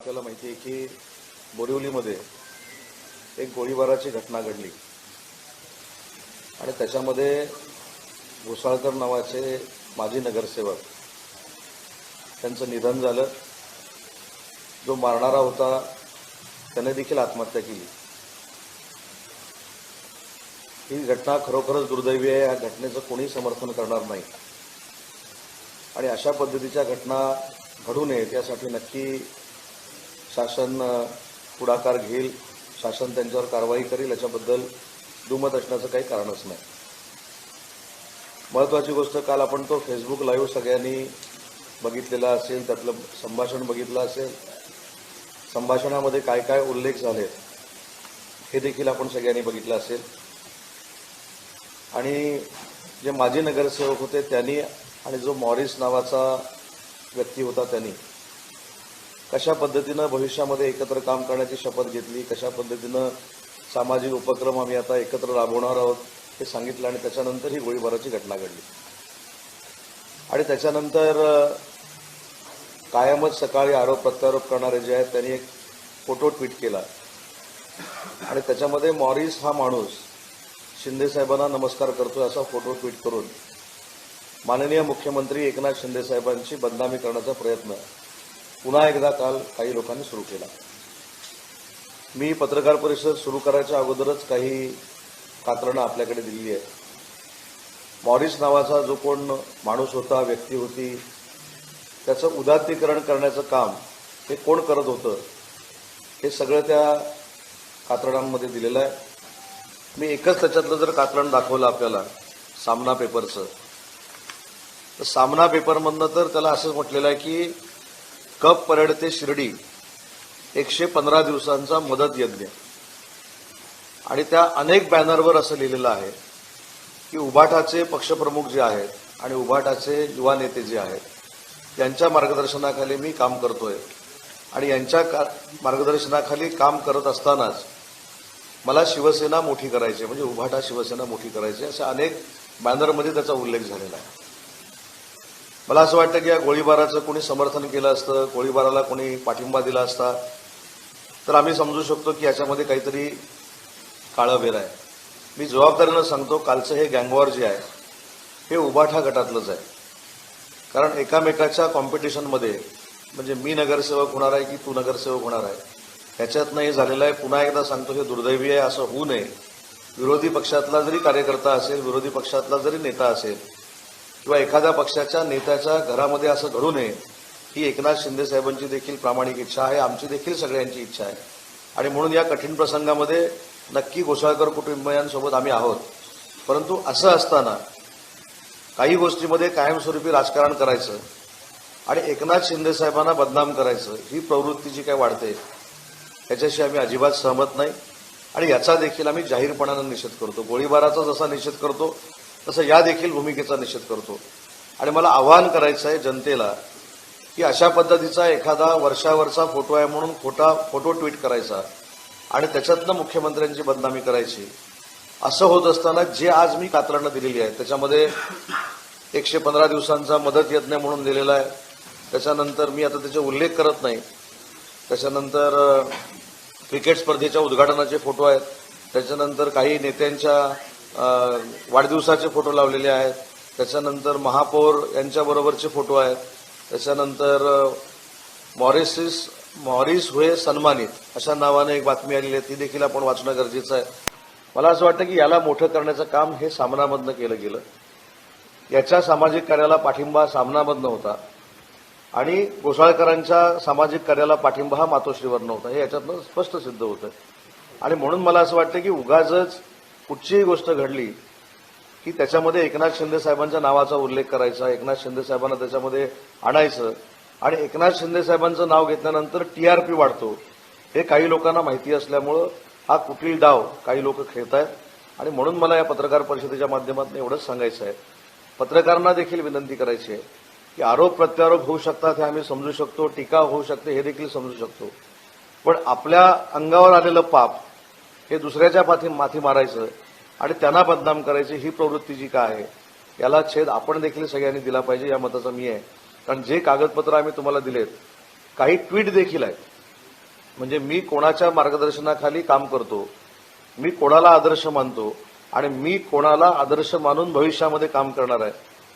आपल्याला माहिती आहे की बोरिवलीमध्ये एक गोळीबाराची घटना घडली. आणि त्याच्यामध्ये घोसाळकर नावाचे माजी नगरसेवक त्यांचं निधन झालं. जो मारणारा होता त्याने देखील आत्महत्या केली. ही घटना खरोखरच दुर्दैवी आहे. या घटनेचं कोणी समर्थन करणार नाही. आणि अशा पद्धतीच्या घटना घडू नयेत यासाठी नक्की शासन पुढाकार घेईल शासन त्यांच्यावर कारवाई करेल याच्याबद्दल दुमत असण्याचं काही कारणच नाही. महत्वाची गोष्ट काल आपण तो फेसबुक लाईव्ह सगळ्यांनी बघितलेला असेल त्यातलं संभाषण बघितलं असेल. संभाषणामध्ये काय काय उल्लेख झाले हे देखील आपण सगळ्यांनी बघितलं असेल. आणि जे माजी नगरसेवक होते त्यांनी आणि जो मॉरिस नावाचा व्यक्ती होता त्यांनी कशा पद्धतीनं भविष्यामध्ये एकत्र काम करण्याची शपथ घेतली कशा पद्धतीनं सामाजिक उपक्रम आम्ही आता एकत्र राबवणार आहोत हे सांगितलं आणि त्याच्यानंतर ही गोळीबाराची घटना घडली. आणि त्याच्यानंतर कायमच सकाळी आरोप प्रत्यारोप करणारे जे आहेत त्यांनी एक फोटो ट्विट केला. आणि त्याच्यामध्ये मॉरिस हा माणूस शिंदे साहेबांना नमस्कार करतोय असा फोटो ट्विट करून माननीय मुख्यमंत्री एकनाथ शिंदे साहेबांची बदनामी करण्याचा प्रयत्न पुन्हा एकदा काल काही लोकांनी सुरू केला. मी पत्रकार परिषद सुरू करायच्या अगोदरच काही कात्रणं आपल्याकडे दिलेली आहेत. मॉरिस नावाचा जो कोण माणूस होता व्यक्ती होती त्याचं उदात्तीकरण करण्याचं काम हे कोण करत होतं हे सगळं त्या कात्रणांमध्ये दिलेलं आहे. मी एकच त्याच्यातलं जर कात्रण दाखवलं आपल्याला सामना पेपरचं तर सामना पेपरमधनं तर त्याला असंच म्हटलेलं आहे की कप परेड ते शिर्डी एकशे पंधरा दिवसांचा मदत यज्ञ. आणि त्या अनेक बॅनरवर असं लिहिलेलं आहे की उभाटाचे पक्षप्रमुख जे आहेत आणि उभाटाचे युवा नेते जे आहेत यांच्या मार्गदर्शनाखाली मी काम करतोय. आणि यांच्या का मार्गदर्शनाखाली काम करत असतानाच मला शिवसेना मोठी करायची आहे, म्हणजे उभाटा शिवसेना मोठी करायची अशा अनेक बॅनरमध्ये त्याचा उल्लेख झालेला आहे. मला असं वाटतं की या गोळीबाराचं कोणी समर्थन केलं असतं गोळीबाराला कोणी पाठिंबा दिला असता तर आम्ही समजू शकतो की याच्यामध्ये काहीतरी काळं बेर आहे. मी जबाबदारीनं सांगतो कालचं हे गँगवॉर जे आहे हे उभाठा गटातलंच आहे. कारण एकामेकाच्या कॉम्पिटिशनमध्ये म्हणजे मी नगरसेवक होणार आहे की तू नगरसेवक होणार आहे ह्याच्यातनं हे झालेलं आहे. पुन्हा एकदा सांगतो हे दुर्दैवी आहे असं होऊ नये. विरोधी पक्षातला जरी कार्यकर्ता असेल विरोधी पक्षातला जरी नेता असेल किंवा एखाद्या पक्षाच्या नेत्याच्या घरामध्ये असं घडू नये ही एकनाथ शिंदे साहेबांची देखील प्रामाणिक इच्छा आहे आमची देखील सगळ्यांची इच्छा आहे. आणि म्हणून या कठीण प्रसंगामध्ये नक्की घोसाळकर कुटुंबियांसोबत आम्ही आहोत. परंतु असं असताना काही गोष्टीमध्ये कायमस्वरूपी राजकारण करायचं आणि एकनाथ शिंदे साहेबांना बदनाम करायचं ही प्रवृत्ती जी काय वाढते याच्याशी आम्ही अजिबात सहमत नाही. आणि याचा देखील आम्ही जाहीरपणानं निषेध करतो. गोळीबाराचा जसा निषेध करतो तसं या देखील भूमिकेचा निषेध करतो. आणि मला आवाहन करायचं आहे जनतेला की अशा पद्धतीचा एखादा वर्षावरचा फोटो आहे म्हणून खोटा फोटो ट्विट करायचा आणि त्याच्यातनं मुख्यमंत्र्यांची बदनामी करायची. असं होत असताना जे आज मी कात्रांना दिलेली आहे त्याच्यामध्ये एकशे पंधरा दिवसांचा मदत यज्ञ म्हणून दिलेला आहे. त्याच्यानंतर मी आता त्याचा उल्लेख करत नाही. त्याच्यानंतर क्रिकेट स्पर्धेच्या उद्घाटनाचे फोटो आहेत. त्याच्यानंतर काही नेत्यांच्या वाढदिवसाचे फोटो लावलेले आहेत. त्याच्यानंतर महापौर यांच्याबरोबरचे फोटो आहेत. त्याच्यानंतर मॉरिसिस मॉरिस हुए सन्मानित अशा नावाने एक बातमी आलेली आहे. ती देखील आपण वाचणं गरजेचं आहे. मला असं वाटतं की याला मोठं करण्याचं काम हे सामनामधनं केलं गेलं. याच्या सामाजिक कार्याला पाठिंबा सामनामधनं होता. आणि गोसाळकरांच्या सामाजिक कार्याला पाठिंबा हा मातोश्रीवरनं होता. हे याच्यातनं स्पष्ट सिद्ध होतं. आणि म्हणून मला असं वाटतं की उगाजच कुठचीही गोष्ट घडली की त्याच्यामध्ये एकनाथ शिंदे साहेबांच्या नावाचा उल्लेख करायचा एकनाथ शिंदे साहेबांना त्याच्यामध्ये आणायचं आणि एकनाथ शिंदे साहेबांचं नाव घेतल्यानंतर टीआरपी वाढतो. हे काही लोकांना माहिती असल्यामुळं हा कुटील डाव काही लोक खेळत आहेत आणि म्हणून मला या पत्रकार परिषदेच्या माध्यमातून एवढंच सांगायचं आहे. पत्रकारांना देखील विनंती करायची आहे की आरोप प्रत्यारोप होऊ शकतात हे आम्ही समजू शकतो टीका होऊ शकते हे देखील समजू शकतो. पण आपल्या अंगावर आलेलं पाप हे दुसऱ्याच्या पाठी माथी मारायचं आणि त्यांना बदनाम करायची ही प्रवृत्ती जी काय आहे याला छेद आपण देखील सगळ्यांनी दिला पाहिजे या मताचा मी आहे. कारण जे कागदपत्र आम्ही तुम्हाला दिलेत काही ट्विट देखील आहेत. म्हणजे मी कोणाच्या मार्गदर्शनाखाली काम करतो मी कोणाला आदर्श मानतो आणि मी कोणाला आदर्श मानून भविष्यामध्ये काम करणार आहे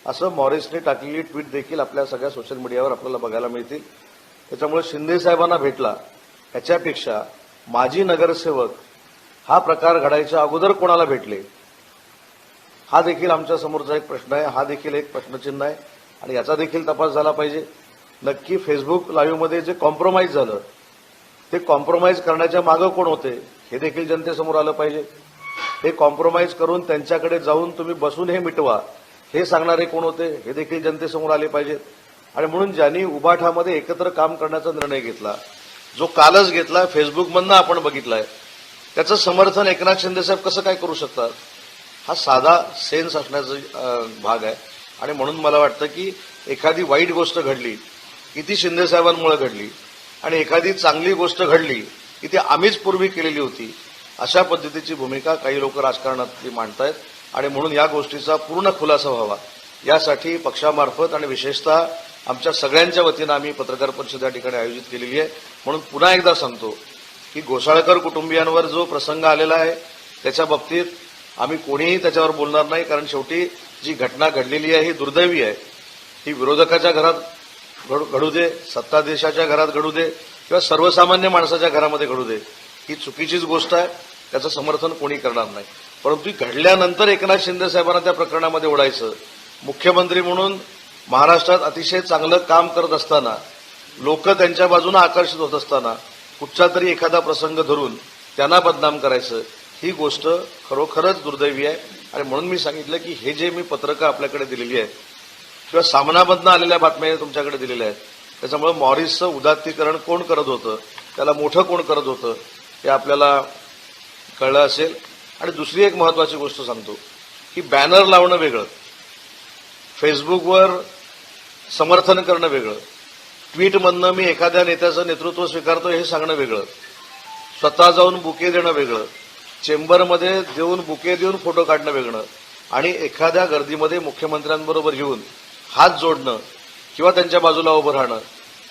असं मॉरिसने टाकलेली ट्विट देखील आपल्या सगळ्या सोशल मीडियावर आपल्याला बघायला मिळतील. त्याच्यामुळे शिंदे साहेबांना भेटला. ह्याच्यापेक्षा माजी नगरसेवक हा प्रकार घडायच्या अगोदर कोणाला भेटले? हा देखील आमच्या समोरचा एक प्रश्न आहे हा देखील एक प्रश्नचिन्ह आहे आणि याचा देखील तपास झाला पाहिजे. नक्की फेसबुक लाईव्हमध्ये जे कॉम्प्रोमाइज झालं ते कॉम्प्रोमाइज करण्याच्या मागं कोण होते हे देखील जनतेसमोर आलं पाहिजे. हे कॉम्प्रोमाइज करून त्यांच्याकडे जाऊन तुम्ही बसून हे मिटवा हे सांगणारे कोण होते हे देखील जनतेसमोर आले पाहिजेत. आणि म्हणून ज्यांनी उभाठामध्ये एकत्र काम करण्याचा निर्णय घेतला जो कालच घेतला फेसबुकमधनं आपण बघितलाय. त्याचं समर्थन एकनाथ शिंदेसाहेब कसं काय करू शकतात? हा साधा सेन्स असण्याचा भाग आहे. आणि म्हणून मला वाटतं की एखादी वाईट गोष्ट घडली की ती शिंदेसाहेबांमुळे घडली आणि एखादी चांगली गोष्ट घडली की ती आम्हीच पूर्वी केलेली होती अशा पद्धतीची भूमिका काही लोक राजकारणातली मांडतायत. आणि म्हणून या गोष्टीचा पूर्ण खुलासा व्हावा. यासाठी पक्षामार्फत आणि विशेषतः आमच्या सगळ्यांच्या वतीनं आम्ही पत्रकार परिषद या ठिकाणी आयोजित केलेली आहे. म्हणून पुन्हा एकदा सांगतो की घोसाळकर कुटुंबियांवर जो प्रसंग आलेला आहे त्याच्या बाबतीत आम्ही कोणीही त्याच्यावर बोलणार नाही कारण शेवटी जी घटना घडलेली आहे ही दुर्दैवी आहे. ही विरोधकाच्या घरात घडू घडू दे सत्ताधीशाच्या घरात घडू दे किंवा सर्वसामान्य माणसाच्या घरामध्ये घडू दे. ही चुकीचीच गोष्ट आहे त्याचं समर्थन कोणी करणार नाही. परंतु घडल्यानंतर एकनाथ शिंदे साहेबांना त्या प्रकरणामध्ये ओढायचं. मुख्यमंत्री म्हणून महाराष्ट्रात अतिशय चांगलं काम करत असताना लोक त्यांच्या बाजूनं आकर्षित होत असताना कुठचा तरी एखादा प्रसंग धरून त्यांना बदनाम करायचं ही गोष्ट खरोखरच दुर्दैवी आहे. आणि म्हणून मी सांगितलं की हे जे मी पत्रकं आपल्याकडे दिलेली आहेत किंवा सामनामधनं आलेल्या बातम्या तुमच्याकडे दिलेल्या आहेत त्याच्यामुळे मॉरिसचं उदात्तीकरण कोण करत होतं त्याला मोठं कोण करत होतं हे आपल्याला कळलं असेल. आणि दुसरी एक महत्वाची गोष्ट सांगतो की बॅनर लावणं वेगळं फेसबुकवर समर्थन करणं वेगळं ट्विटमधनं मी एखाद्या नेत्याचं नेतृत्व स्वीकारतो हे सांगणं वेगळं. स्वतः जाऊन बुके देणं वेगळं. चेंबरमध्ये देऊन बुके देऊन फोटो काढणं वेगळं. आणि एखाद्या गर्दीमध्ये मुख्यमंत्र्यांबरोबर येऊन हात जोडणं किंवा त्यांच्या बाजूला उभं राहणं.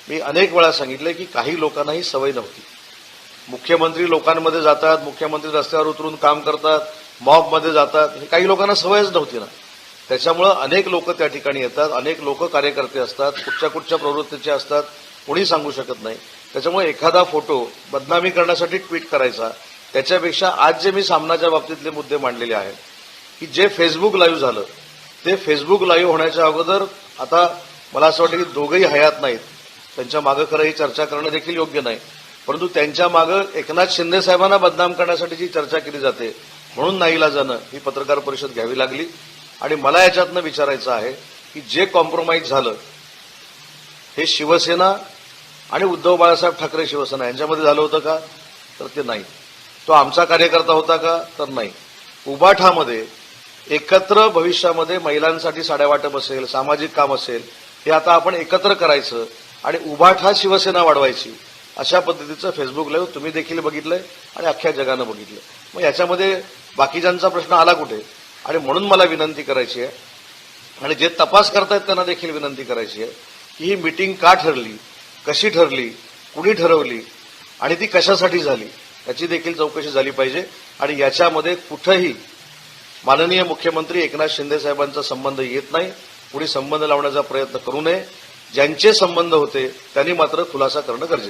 मी अनेक वेळा सांगितलं की काही लोकांना ही सवय नव्हती. मुख्यमंत्री लोकांमध्ये जातात मुख्यमंत्री रस्त्यावर उतरून काम करतात मॉबमध्ये जातात. हे काही लोकांना सवयच नव्हती ना. त्याच्यामुळं अनेक लोक त्या ठिकाणी येतात अनेक लोक कार्यकर्ते असतात कुठच्या कुठच्या प्रवृत्तीचे असतात कोणी सांगू शकत नाही. त्याच्यामुळे एखादा फोटो बदनामी करण्यासाठी ट्विट करायचा त्याच्यापेक्षा आज जे मी सामनाच्या बाबतीतले मुद्दे मांडलेले आहेत की जे फेसबुक लाईव्ह झालं ते फेसबुक लाईव्ह होण्याच्या अगोदर आता मला असं वाटतं की दोघंही हयात नाहीत. त्यांच्या मागं खरं ही चर्चा करणं देखील योग्य नाही. परंतु त्यांच्या मागं एकनाथ शिंदे साहेबांना बदनाम करण्यासाठी जी चर्चा केली जाते म्हणून नाईलाजानं ही पत्रकार परिषद घ्यावी लागली. आणि मला याच्यातनं विचारायचं आहे की जे कॉम्प्रोमाइज झालं हे शिवसेना आणि उद्धव बाळासाहेब ठाकरे शिवसेना यांच्यामध्ये झालं होतं का? तर ते नाही. तो आमचा कार्यकर्ता होता का? तर नाही. उबाठामध्ये एकत्र भविष्यामध्ये महिलांसाठी साड्या वाटप असेल सामाजिक काम असेल हे आता आपण एकत्र करायचं आणि उबाठा शिवसेना वाढवायची अशा पद्धतीचं फेसबुक लाईव्ह तुम्ही देखील बघितलंय आणि अख्ख्या जगानं बघितलं मग याच्यामध्ये बाकीच्यांचा प्रश्न आला कुठे? आणि म्हणून मला विनंती करायची आहे. आणि जे तपास करतायत त्यांना देखील विनंती करायची आहे की ही मिटिंग का ठरली कशी ठरली कुणी ठरवली आणि ती कशासाठी झाली याची देखील चौकशी झाली पाहिजे. आणि याच्यामध्ये कुठंही माननीय मुख्यमंत्री एकनाथ शिंदे साहेबांचा संबंध येत नाही. कुणी संबंध लावण्याचा प्रयत्न करू नये. ज्यांचे संबंध होते त्यांनी मात्र खुलासा करणं गरजेचं